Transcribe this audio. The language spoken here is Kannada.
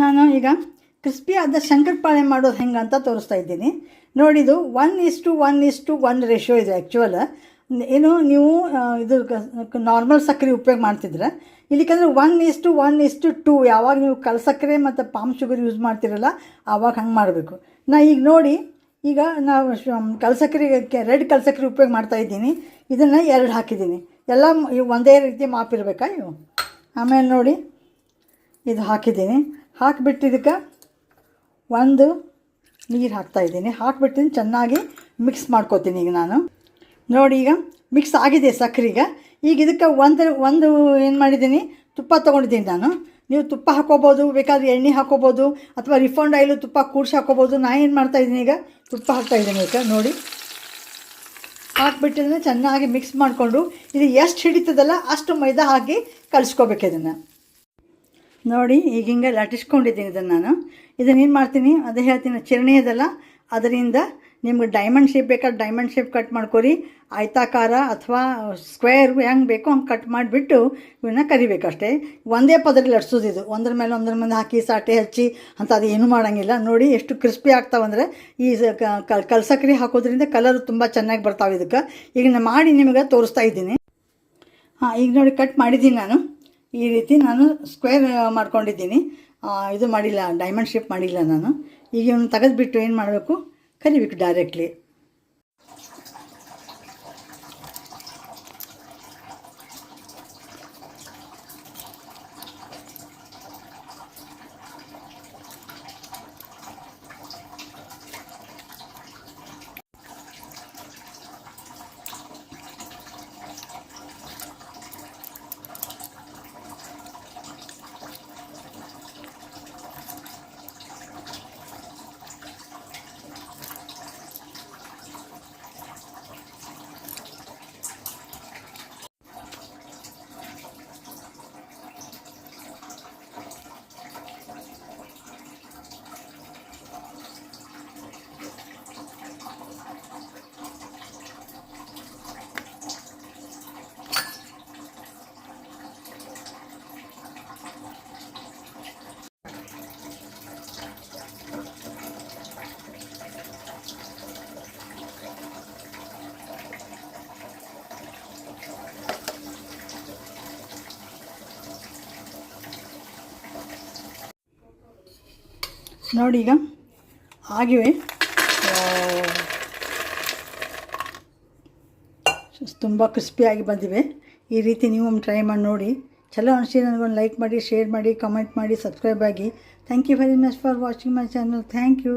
ನಾನು ಈಗ ಕ್ರಿಸ್ಪಿ ಆದ ಶಂಕರಪಾಳೆ ಮಾಡೋದು ಹೆಂಗೆ ಅಂತ ತೋರಿಸ್ತಾ ಇದ್ದೀನಿ. ನೋಡಿದು one is to one is to one ratio ಇದೆ ಆ್ಯಕ್ಚುವಲ್ ಏನು ನೀವು ಇದು ನಾರ್ಮಲ್ ಸಕ್ಕರೆ ಉಪಯೋಗ ಮಾಡ್ತಿದ್ರೆ, ಇಲ್ಲಿಕಂದ್ರೆ one is to one is to two ಯಾವಾಗ ನೀವು ಕಲ್ ಸಕ್ಕರೆ ಮತ್ತು ಪಾಮ್ ಶುಗರ್ ಯೂಸ್ ಮಾಡ್ತಿರಲ್ಲ ಆವಾಗ ಹಂಗೆ ಮಾಡಬೇಕು. ನಾ ಈಗ ನೋಡಿ, ಈಗ ನಾವು ಕಲ್ಸಕ್ಕರೆ ರೆಡ್ ಕಲ್ಸಕ್ಕರೆ ಉಪಯೋಗ ಮಾಡ್ತಾ ಇದ್ದೀನಿ. ಇದನ್ನು ಎರಡು ಹಾಕಿದ್ದೀನಿ. ಎಲ್ಲ ಒಂದೇ ರೀತಿ ಮಾಪಿರ್ಬೇಕಾ ಇವು? ಆಮೇಲೆ ನೋಡಿ, ಇದು ಹಾಕಿದ್ದೀನಿ. ಹಾಕಿಬಿಟ್ಟು ಇದಕ್ಕೆ ಒಂದು ನೀರು ಹಾಕ್ತಾಯಿದ್ದೀನಿ ಹಾಕಿಬಿಟ್ಟು ಚೆನ್ನಾಗಿ ಮಿಕ್ಸ್ ಮಾಡ್ಕೋತೀನಿ ಈಗ ನಾನು. ನೋಡಿ ಈಗ ಮಿಕ್ಸ್ ಆಗಿದೆ ಸಕ್ಕರೆಗೆ ಈಗ. ಇದಕ್ಕೆ ಒಂದು ಒಂದು ಏನು ಮಾಡಿದ್ದೀನಿ, ತುಪ್ಪ ತೊಗೊಂಡಿದ್ದೀನಿ ನಾನು. ನೀವು ತುಪ್ಪ ಹಾಕೋಬೋದು ಬೇಕಾದ್ರೆ ಎಣ್ಣೆ ಹಾಕೋಬೋದು ಅಥವಾ ರಿಫೈಂಡ್ ಆಯಿಲು ತುಪ್ಪ ಕೂಡ್ಸಿ ಹಾಕೋಬೋದು ನಾನು ಏನು ಮಾಡ್ತಾಯಿದ್ದೀನಿ ಈಗ, ತುಪ್ಪ ಹಾಕ್ತಾಯಿದ್ದೀನಿ ಈಗ, ನೋಡಿ. ಹಾಕ್ಬಿಟ್ಟಿದ್ರೆ ಚೆನ್ನಾಗಿ ಮಿಕ್ಸ್ ಮಾಡಿಕೊಂಡು. ಇದು ಎಷ್ಟು ಹಿಡಿತದಲ್ಲ ಅಷ್ಟು ಮೈದಾ ಹಾಕಿ ಕಲಿಸ್ಕೋಬೇಕು ಇದನ್ನು. ನೋಡಿ ಈಗ ಹಿಂಗೆ ಲಟ್ಟಿಸ್ಕೊಂಡಿದ್ದೀನಿ ಇದನ್ನು ನಾನು. ಇದನ್ನು ಏನು ಮಾಡ್ತೀನಿ? ಅದೇ ಹೇಳ್ತೀನಿ ಚಿರಣಿ ಅದಲ್ಲ. ಅದರಿಂದ ನಿಮ್ಗೆ ಡೈಮಂಡ್ ಶೇಪ್ ಬೇಕಾದ್ರೆ ಡೈಮಂಡ್ ಶೇಪ್ ಕಟ್ ಮಾಡ್ಕೊರಿ. ಆಯ್ತಾಕಾರ ಅಥವಾ ಸ್ಕ್ವೇರ್ ಹೆಂಗೆ ಬೇಕೋ ಹಂಗೆ ಕಟ್ ಮಾಡಿಬಿಟ್ಟು ಇವನ್ನ ಕರಿಬೇಕಷ್ಟೇ. ಒಂದೇ ಪದರಲ್ಲಿ ಲಟ್ಸೋದು ಇದು. ಒಂದ್ರ ಮೇಲೆ ಒಂದ್ರ ಮೇಲೆ ಹಾಕಿ, ಸಾಟೆ ಹಚ್ಚಿ, ಅಂತ ಅದು ಏನು ಮಾಡೋಂಗಿಲ್ಲ. ನೋಡಿ ಎಷ್ಟು ಕ್ರಿಸ್ಪಿ ಆಗ್ತಾವಂದರೆ ಈ ಕಲ್ಸಕ್ರಿ ಹಾಕೋದ್ರಿಂದ ಕಲರ್ ತುಂಬ ಚೆನ್ನಾಗಿ ಬರ್ತಾವೆ ಇದಕ್ಕೆ. ಈಗ ನಾನು ಮಾಡಿ ನಿಮಗೆ ತೋರಿಸ್ತಾ ಇದ್ದೀನಿ. ಹಾಂ, ಈಗ ನೋಡಿ ಕಟ್ ಮಾಡಿದ್ದೀನಿ ನಾನು. ಈ ರೀತಿ ನಾನು ಸ್ಕ್ವೇರ್ ಮಾಡ್ಕೊಂಡಿದ್ದೀನಿ. ಇದು ಮಾಡಿಲ್ಲ ಡೈಮಂಡ್ ಶೇಪ್ ಮಾಡಿಲ್ಲ ನಾನು. ಈಗ ಇವನು ತೆಗೆದುಬಿಟ್ಟು ಏನು ಮಾಡಬೇಕು? ಕರಿಬೇಕು ಡೈರೆಕ್ಟ್ಲಿ ನೋಡಿ ಈಗ ಆಗಿವೆ. ತುಂಬ ಕ್ರಿಸ್ಪಿಯಾಗಿ ಬಂದಿವೆ. ಈ ರೀತಿ ನೀವು ಟ್ರೈ ಮಾಡಿ ನೋಡಿ. ಚಲೋ ಅನಿಸಿ ನನಗೊಂದು ಲೈಕ್ ಮಾಡಿ ಶೇರ್ ಮಾಡಿ ಕಮೆಂಟ್ ಮಾಡಿ ಸಬ್ಸ್ಕ್ರೈಬ್ ಆಗಿ. Thank you very much for watching my channel thank you